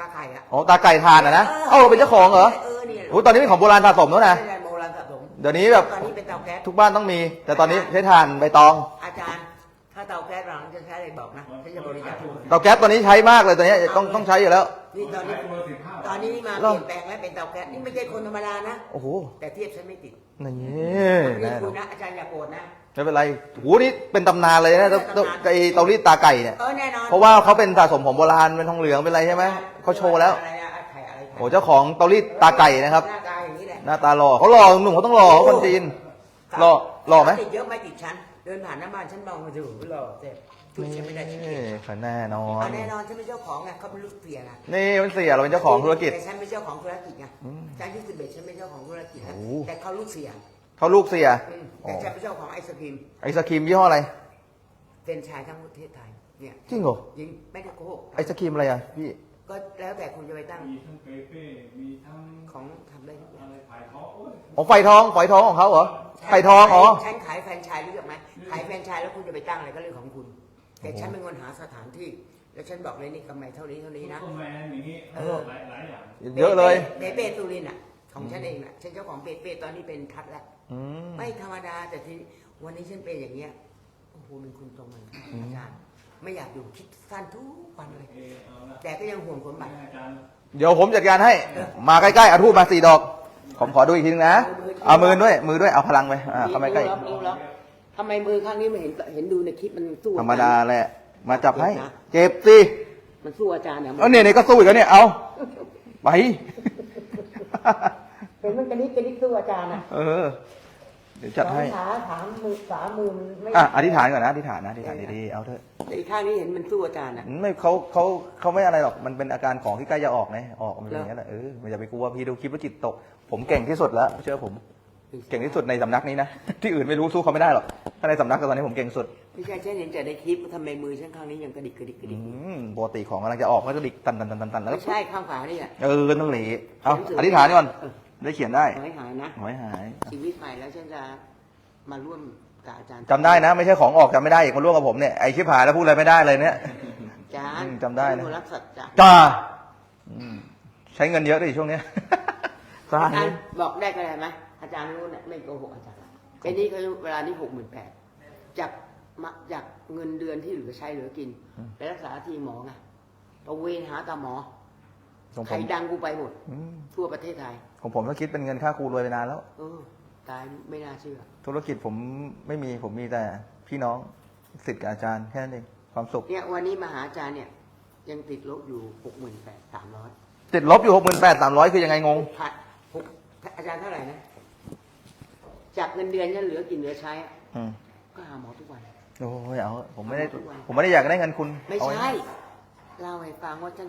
กาไข่อะอ๋อตาไก่ทานอะนะเอ้าเราเป็นเจ้าของเหรอเออเนี่ยโอ้ตอนนี้เป็นของโบราณสะสมแล้วนะใช่โบราณสะสมเดี๋ยวนี้แบบตอนนี้เป็นเตาแก๊สทุกบ้านต้องมี แต่ตอนนี้ใช้ถ่านใบตอง อาจารย์ ถ้าเตาแก๊สหลังจะใช้อะไรบอกนะฉันจะบริจาคเตาแก๊สตอนนี้ใช้มากเลยตอนนี้ต้องต้องใช้อยู่แล้วนี่ตอนนี้ตอนนี้มาหรเปอลี่ยนแปลงแล้วเป็นเตาแก๊สนี่ไม่ใช่คนธรรมดานะโอ้โหแต่เทียบฉันไม่ติดนี่นี่แน่นคุอณนนะอาจารย์อย่าโกรธนะไม่เป็นไรโหนี่เป็นตำนานเลยนะเตาเตาไอเตารีดตาไก่เนี่ยเออแน่นอนเพราะว่าเขาเป็นสะสมของโบราณเป็นทองเหลืองเป็นอะไรใช่ไหม เขาโชว์แล้ว อะไรอะไข่อะไรโอ้เจ้าของเตารีดตาไก่นะครับ หน้าตาอย่างนี้แหละหน้าตาหล่อเขาหล่อหนุ่มเขาต้องหล่อเขาคนจีน หล่อหล่อไหม ติดเยอะไหม่ติดฉันเดินผ่านหน้าบ้านฉันมองมาดูหล่อเจ็บจุดฉันไม่ได้ฉันนี่ติดแน่นอเอานแน่นอนฉันเป็นเจ้าของไงเขาเป็นลูกเสียนะนี่มันเสียเราเป็นเจ้าของธุรกิจ แต่ฉันเป็นเจ้าของธุรกิจไงอืมฉันอายุสิบเอ็ดฉันเป็นเจ้าของธุรกิจนะโอ้แต่เขาลูกเสียเขาลูกเสียอืมแต่ฉันเป็นเจ้าของไอศครีมไอศครีมยี่ห้ออะไร เป็นชายทั้งประเทศไทยเนี่ยจริงเหรอ ยิงไม่ได้โกหกไอศครีมอะไรอะพี่ ก็แล้วแต่คุณจะไปตั้งมีทั้งเปเป้มีทั้งของทำได้ทุกอย่างอะไรขายเขาโอ้ยอ๋อไฟทองไฟทองของเขาเหรอไฟทองอ๋อ ฉันขายแฟรนไชส์รู้จักไหมขายแฟรนไชส์แล้วคุณจะไปตั้งอะไรก็เรื่องของคุณ แต่ฉันเป็นคนหาสถานที่ แล้วฉันบอกเลยนี่กำไรเท่านี้เท่านี้นะ ต้นแมนอย่างนี้เออ หลายหลายอย่างเยอะเลยเปเป้ตุลินอะ ของฉันเองน่ะฉันเจ้าของเปเป้ตอนนี้เป็นทัดแล้ว อืม ไม่ธรรมดาแต่ที่วันนี้ฉันเป็นอย่างเงี้ยโอ้โหเป็นคุณตรงมันอาจารย์ ไม่อยากอยู่คิดสั้นทุกวันเลยเออเอาละแต่ก็ยังห่วงสมบัติอาจารย์เดี๋ยวผมจัดการให้ มาใกล้ๆเอาทูบมาสี่ดอก ผมขอดูอีกทีนึงนะ เอามือด้วย มือด้วย เอาพลังไปอ่าเข้ามาใกล้รู้แล้วรู้แล้วทำไมมือข้างนี้ไม่เห็นเห็นดูในคลิปมันสู้ธรรมดาแหละ มาจับให้ เจ็บสิ มันสู้อาจารย์เนี่ยเอาเนี่ยเนี่ยก็สู้อีกแล้วเนี่ย เอาไปเห็นมันกระนิดกระนิดสู้อาจารย์อะ เออ เดี๋ยวจัดให้ ขาขามือฝามือมันไม่อะอธิษฐานก่อนนะอธิษฐานนะอธิษฐานดีๆเอาเถอะแต่อีกข้างนี้เห็นมันสู้อาจารย์อะไม่เขาเขาเขาไม่อะไรหรอกมันเป็นอาการของที่ใกล้จะออกนะออกมันเป็นอย่างนี้ยแหละเอออย่าไปกลัวพี่ดูคลิปแล้วจิตตก ผมเก่งที่สุดแล้วเชื่อผม เก่งที่สุดในสำนักนี้นะ ที่อื่นไม่รู้สู้เขาไม่ได้หรอกถ้าในสำนักก็ตอนนี้ผมเก่งสุดไม่ใช่ฉันเห็นแต่ในคลิปทำไมมือฉันข้างนี้ยังกระดิกกระดิกกระดิอืกมปกติของกำลังจะออกมันก็ดิกตันตันตันตันตันแล้วไม่ใช่ข้างขวานี่อะเออต้องเหละเอาอธิษฐานก่อน ได้เขียนได้ขอให้หายนะ หอยหายชีวิตใหม่แล้วฉันจะมาร่วมกับอาจารย์จำได้นะ ไม่ใช่ของออกจำไม่ได้อีกคนร่วมกับผมเนี่ยไอชิบหายแล้วพูดอะไรไม่ได้เลยเนี่ย อาจารย์อืมจำได้นะ ผู้รักสัจจะจ้าอืมใช้เงินเยอะด้วยช่วงเนี้ยสร้างอาจารย์บอกได้ก็ได้ไหมอาจารย์รู้นะไม่โกหกอาจารย์เป็นนี้เขาเวลานี้หกหมื่นแปดจากมาจากเงินเดือนที่เหลือใช้เหลือกินไปรักษาที่หมอไงตระเวนหาตามหมอ ของใคผรมดังกูไปหมด อืมทั่วประเทศไทย ของผมก็คิดเป็นเงินค่าครูรวยไปนานแล้ว เออ ตายไม่น่าเชื่อ ธุรกิจผมไม่มีผมมีแต่พี่น้องสิทธิ์กับอาจารย์แค่นั้นเองความสุข เนี่ยวันนี้มาหาอาจารย์เนี่ย ยังติดลบอยู่หกหมื่นแปดสามร้อยติดลบอยู่หกหมื่นแปดสามร้อยคือยังไงงง พันหกอาจารย์เท่าไหร่นะ จากเงินเดือนฉันเหลือกินเหลือใช้อะอืมก็หาหมอทุกวัน โอ้ยเอา ผมไม่ได้ทุกวันผมไม่ได้อยากได้เงินคุณไม่เอาใช่เล่าให้ฟังว่าฉัน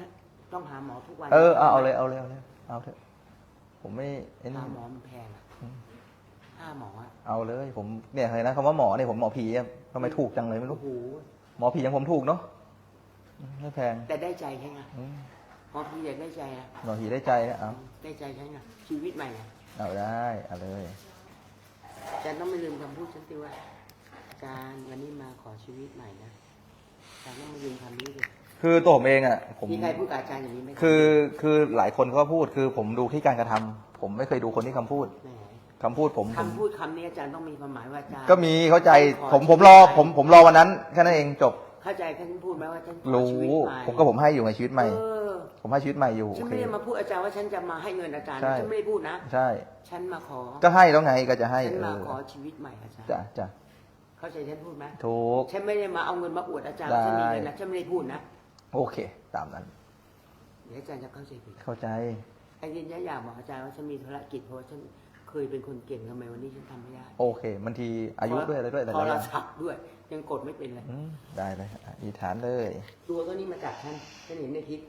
ต้องหาหมอทุกวัน เออเอาเอาเลยเอาเลยเอาเลยเอาเถอะ ผมไม่ไอ้นี่หาหมอมันแพงอะห้าหมออะเอาเลย ผมเนี่ยเห็นนะคำว่าหมอเนี่ยผมหมอผีอะทำไมถูกจังเลยไม่รู้ โอ้โหหมอผีอย่างผมถูกเนาะไม่แพงแต่ได้ใจใช่ไหมอืมหมอพี่อยากได้ใจอะหมอผีได้ใจนะเอาได้ใจใช่ไหมชีวิตใหม่อะเอาได้เอาเลยอาจารย์ต้องไม่ลืมคำพูดฉันติว่าอาจารย์วันนี้มาขอชีวิตใหม่นะอาจารย์ต้องไม่ลืมคำนี้เลย คือตัวผมเองอะผมมีใครพูดกับอาจารย์อย่างนี้ไหมคือคือหลายคนก็พูดคือผมดูที่การกระทำผมไม่เคยดูคนที่คำพูดแหมคำพูดผมผม คำพูดคำนี้อาจารย์ต้องมีความหมายว่าอาจารย์ก็มีเข้าใจขอผมชีวิตผมรอใหม่ผมผมรอวันนั้นแค่นั้นเองจบเข้าใจท่านพูดไหมว่าท่านขอรู้ชีวิตใหม่ผมก็ผมให้อยู่ในชีวิตใหม่ เออผมให้ชีวิตใหม่อยู่ฉัโอนเค ไม่ได้มาพูดอาจารย์ว่าฉันจะมาให้เงินอาจารย์ใช่ ฉันไม่ได้พูดนะ ใช่ ฉันมาขอก็ให้แล้วไงก็จะให้ฉันเอมาอขอชีวิตใหม่อาจารย์จ้ะจ้ะเข้าใจฉันพูดไหมถูก ฉันไม่ได้มาเอาเงินมาอวดอาจารย์ได้ว่าฉันมีเงินนะฉันไม่ได้พูดนะ โอเค ตามนั้นเดี๋ยวอาจารย์จะเข้าใจผิดเข้าใจ ไอ้ยินยอยากบอกอาจารย์ว่าฉันมีธุรกิจเพราะว่าฉันเคยเป็นคนเก่งทำไมวันนี้ฉันทำไม่ได้โอเคบางทีอายุด้วยอะไรด้วยแต่โทละอรย่างศัพท์ด้วย ยังกดไม่เป็นเลยอืมได้เลยอะอธิษฐานเลยตัวตัวนี้มาจากฉันฉันเห็นในคลิป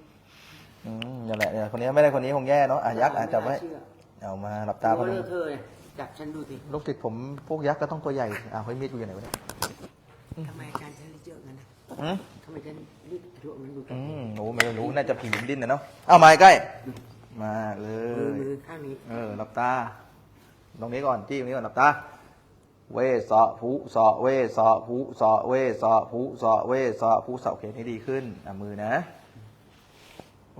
อืมนั่นแหละเนี่ยคนนี้ไม่ได้คนนี้คงแย่เนาะอะยักษ์อาจจะไว้ม่น่เชื่อเอามาหลับตาพตัวนเลมอะเธอะเนี่ยจับฉันดูสิลูกติดผมพวกยักษ์ก็ต้องตัวใหญ่อ้าวเฮ้ยมีดอยู่ไหนวะเนี่ยทำไมอาจารย์ฉันเยอะงั้นนะ อืม ทำไมฉันรีบเยอะมันดูอืมโอ้ไม่รู้ น่าจะผีมนดิ้นนะเนาะ เอามาใกล้ มาเลมือย มือข้างนี้ เออหลับตา ตรงนี้ก่อนจี้ตรงนี้ก่อนหลับตา เวสะผูสะเวสะผูสะเวสะผูสะเวสะผูสะโอเคนี่ดีขึ้นอะมือนะ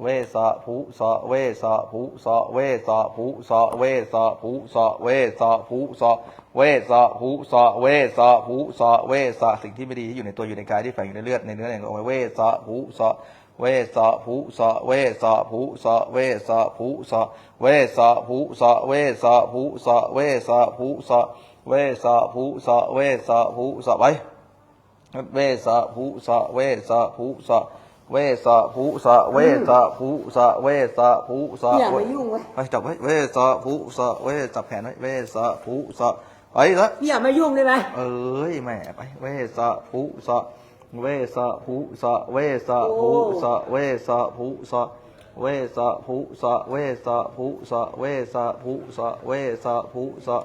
เวสะภูสะเวสะภูสะเวสะภูสะเวสะภูสะเวสะภูสะเวสะภูสะเวสะภูสะเวสะสิ่งที่ไม่ดีที่อยู่ในตัวอยู่ในกายที่แฝงอยู่ในเลือดในเนื้อในองค์เวสะภูสะเวสะภูสะเวสะภูสะเวสะภูสะเวสะภูสะเวสะภูสะเวสะภูสะเวสะภูสะเวสะภูสะไปเวสะภูสะเวสะภูสะ เวสะภูสะเวสะภูสะเวสะภูสะอย่ามายุ่งเว้ย ไปจับไว้เวสะภูสะเวจับแขนไว้เวสะภูสะไปละอย่ามายุ่งได้ไหมเอ้ยแหม่ไปเวสะภูสะเวสะภูสะเวสะภูสะเวสะภูสะเวสะภูสะเวสะภูสะเวสะภูสะเวสะภูสะ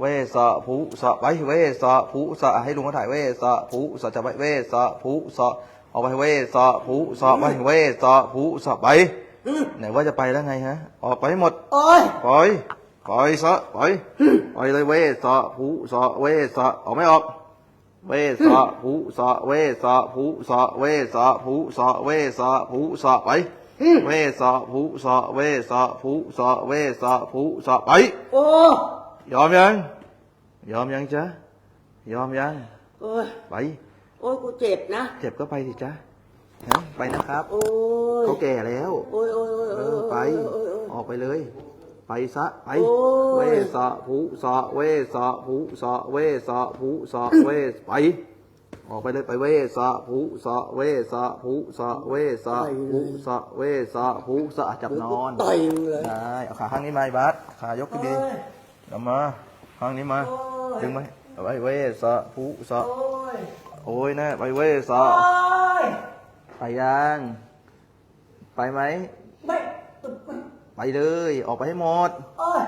เวสะภูสะไปเวสะภูสะให้ลุงเขาถ่ายเวสะภูสะจะไปเวสะภูสะ เอาไปเวสะภูสะไปเวสะภูสะไปไหนว่าจะไปแล้วไงฮะ ออกไปให้หมดโอ้ยปล่อยปล่อยซะปล่อยปล่อยเลยเวสะผูสะเวสะออกไม่ออก เวสะผูสะเวสะผูสะเวสะผูสะเวสะผูสะไปเวสะผูสะเวสะผูสะเวสะผูสะไปโอ้ยอมยัง ยอมยังจ๊ะยอมยังโอ้ยไป โอ้ยกูเจ็บนะ เจ็บก็ไปสิจ๊ะฮะไปนะครับโอ้ยเขาแก่แล้ว โอ้ยโอ้ยโอ้ยเอโอ้ยอไป โอ้ยโอ้ย ออกไปเลย ไปซะไปโอ้ย เวสะผูสะเวสะผูสะเวสะผูสะเวสไป ออกไปเลยไปเวสะผูสะเวสะผูสะเวสะผูสะเวสะผูสะจับนอนต่อยมึงเลย ได้เอาขาข้างนี้มาไอ้บัสขายกขึ้นดีเอามาข้างนี้มาดึงไหมเอาไปเวสะผูสะ โอ้ย โอ้ยนะไปเวสะโอ้ยไปยัง ไปไหม ไม่ตึกไม่ไปเลย ออกไปให้หมด โอ้ย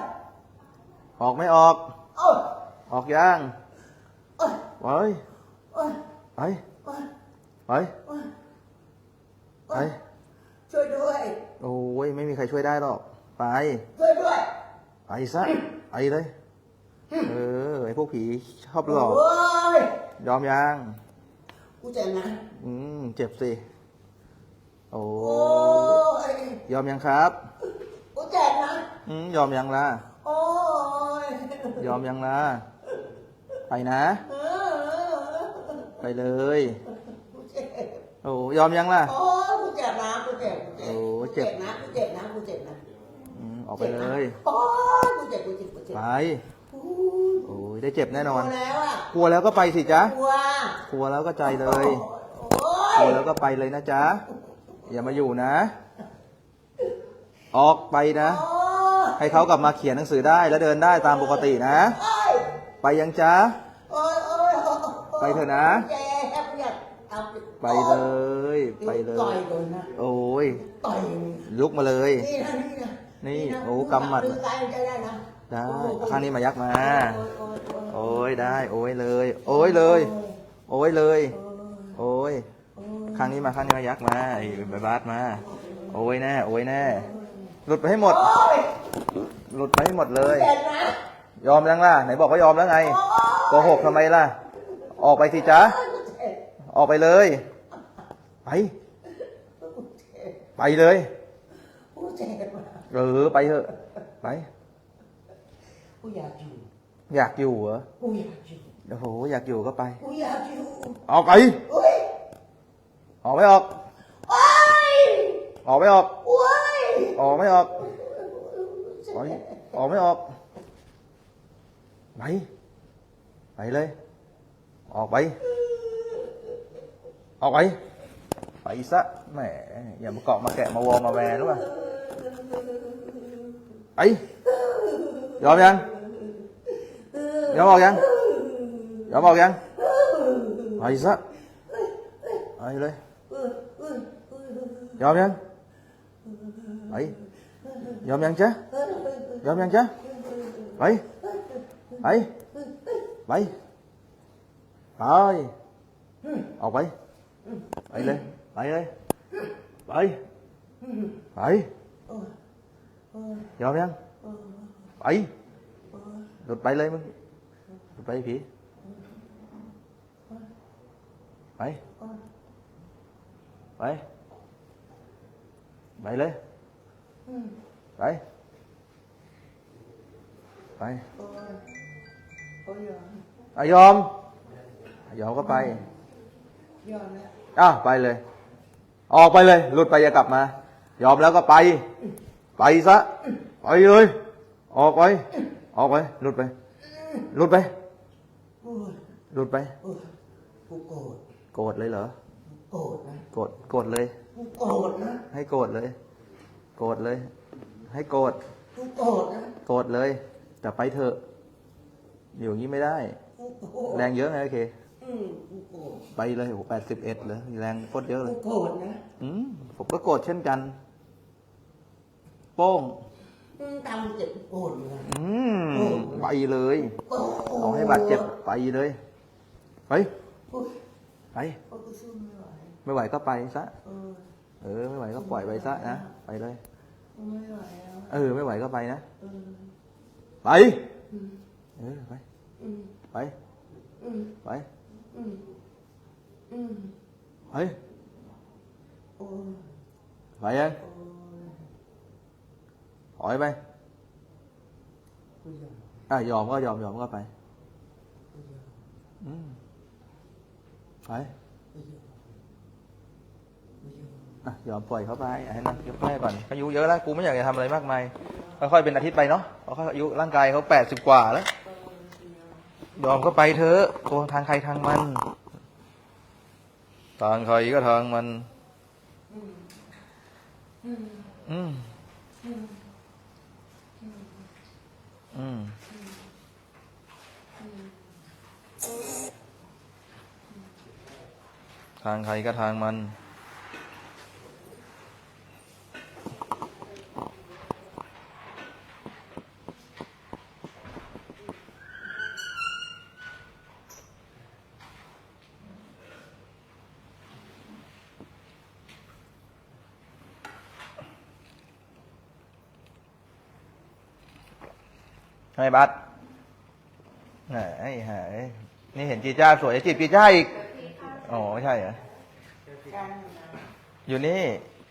ออกไม่ออก โอ้ยออกยังโอ้ยไปโอ้ยไปโอ้ยไปโอ้ยไปช่วยด้วย โอ้ยไม่มีใครช่วยได้หรอก ไป ช่วยด้วยไปซะไปเลย เออไอพวกผีชอบหลอก โอ้ย ยอมยัง กูเจ็บนะ อืม เจ็บสิ โอ้โอ้ยยอมยังครับ กูเจ็บนะ อืม ยอมยังล่ะ โอ้ยยอมยังล่ะ ไปนะ เออไปเลย กูเจ็บโอ้ยอมยังล่ะ โอ้ยกูเจ็บนะกูเจ็บกูเจ็บโอ้เจ็บ นะกูเจ็บนะกูเจ็บนะอืม ออกไปเลย โอ้ยกูเจ็บกูเจ็บกูเจ็บไป โอ้โอ้ยได้เจ็บแน่นกอนลัวแล้วอะ กลัวแล้วก็ไปสิจ๊ะกลัวกลัวแล้วก็ใจเลยโอ้กลัยวแล้วก็ไปเลยนะจ๊ะอย่ามาอยู่นะ ออกไปนะโอ้ยให้เขากลับมาเขียนหนังสือได้และเดินได้ตามปกตินะโอ้ยไปยังจ๊ะโอ้ยโอ้ยโอ้ยไปเถอะนะเจ็บเนี่ยเอาไปเลย ไปเลต่อยยเลยนะโอ้ยต่อยลุกมาเลย นี่นะนี่นะนี่ะโอ้กำหมัดมือซ้ายมันใช้ได้นะได้โอ้โหข้างนี้มายักมา โอ้ยได้ โอ้ยเลย โอ้ยเลย โอ้ยเลย โอ้ยข้างนี้มาข้างนี้มายักมาไอ้ใบบาสมา โอ้ยแน่โอ้ยแน่หลุดไปให้หมด หลุดไปให้หมดเลย ยอมยังล่ะไหนบอกว่ายอมแล้วไงโกหกทำไมล่ะ ออกไปสิจ๊ะออกไปเลย ไป ไปเลยเอะเออไปเถอะ ไปกูอยากอยู่ อยากอยู่เหรอ กูอยากอยู่โอ้โห อยากอยู่ก็ไป กูอยากอยู่ออกไปโอ้ยออกไม่ออก โอ้ยออกไม่ออก โอ้ยออกไม่ออกไปออกไม่ออก ไป ไปเลย ออกไป ออกไป ไปซะ แหม อย่ามาเกาะมาแกะมาวอมาแวร์หรือเปล่าไป ยอมยังยอมออกยังยอมออกยังไปซะไปเลยยอมยัง 有冇人？有冇人？係實，係你。有冇人？係，有冇人啫？有冇人啫？喂，喂，喂，喂，哦喂，喂你，喂你，喂，喂，有冇人？喂，được bảy lên ไปไปหลุดไปเลยมึงหลุดไปผีไป ไป ไปเลย ไป ไปอ้ยอมยอมยอมก็ไปยอมแล้วอ้าไปเลย ออกไปเลย หลุดไปอย่ากลับมา ยอมแล้วก็ไป ไปซะ ไปเลย ออกไป ออกไป หลุดไป หลุดไป หลุดไปโอ้ยกูโกรธโกรธเลยเหรอโกรธนะโกรธโกรธเลยกูโกรธนะ ให้โกรธเลย โกรธเลย ให้โกรธกูโกรธนะโกรธเลยแต่ไปเถอะอยู่อย่างนี้ไม่ได้ กูโกรธแรงเยอะไงโอเค อืมกูโกรธไปเลยโอ้แปดสิบเอ็ดเลยแรงโคตรเยอะเลกูย โกรธนะ อืมผมก็โกรธเช่นกัน โป้ง มึงทำเจ็บกูโกรธเลยอืมไปเลยโกรธเอาให้บาดเจ็บไปเลยไปโอ้ยไปโอ้ยกูสู้ไม่ไหวไม่ไหวก็ไปซะเออเออไม่ไหวก็ปล่อยไปซะนะไปเลยกูไม่ไหวแล้วเออไม่ไหวก็ไปนะเออไปอืมเออไปอืมไปอืมไปอืมอืมไปโอ้ยไปยังโอ้ย ถอยไป อะยอมก็ยอมยอมก็ไปอืมไปอะยอมปล่อยเขาไปให้นั่งยกแม่ก่อนอายุเยอะแล้วกูไม่อยากจะทำอะไรมากมายค่อยๆเป็นอาทิตย์ไปเนาะเพราะเขาอายุร่างกายเขาแปดสิบกว่าแล้วยอมก็ไปเถอะตัวทางใครทางมันทางใครก็ทางมัน อืมอืม ทางใครก็ทางมัน ให้บัตรไหนไอ้หายนี่เห็นจีจ้าสวยจีบจีจ้าอีกอ๋อไม่ใช่เหรออยู่นี่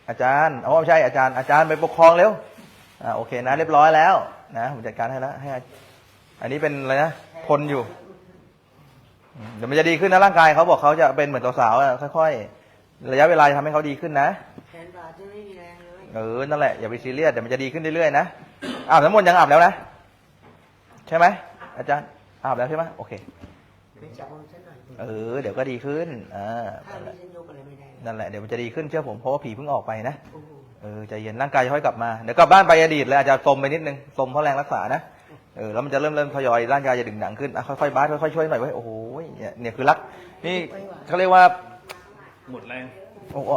อาจารย์อ๋อไม่ใช่อาจารย์อาจารย์ไปปกครองเร็วอ่าโอเคนะ เรียบร้อยแล้วนะผมจัดการให้แล้วให้อาอันนี้เป็นอะไรนะทนอยู่อืมเดี๋ยวมันจะดีขึ้นนะร่างกายเขาบอกเขาจะเป็นเหมือนสาวๆอะค่อยๆระยะเวลาจะทำให้เขาดีขึ้นนะแขนบาดจะไม่มีแรงเลยเออนั่นแหละอย่าไปซีเรียสเดี๋ยวมันจะดีขึ้นเรื่อยๆนะอาบน้ำมนต์ยังอาบแล้วนะใช่ไหมอาจารย์อาบแล้วใช่ไหมโอเคไม่จับมือฉันหน่อยเออเดี๋ยวก็ดีขึ้นอ่าถ้านี้ฉันยกอะไรไม่ได้เลยนั่นแหละเดี๋ยวมันจะดีขึ้นเชื่อผมเพราะว่าผีเพิ่งออกไปนะโอ้โหเออใจเย็นร่างกายจะค่อยกลับมาเดี๋ยวกลับบ้านไปอดีตเลยอาจจะสมไปนิดนึงสมเพราะแรงรักษานะเออแล้วมันจะเริ่มเริ่มทยอยร่างกายจะดึงหนังขึ้นอะค่อยๆบ้าสค่อยๆช่วยหน่อยเว้ยโอ้โหเนี่ยเนี่ยคือรัก นี่เขาเรียกว่าหมดแรงโอ้โห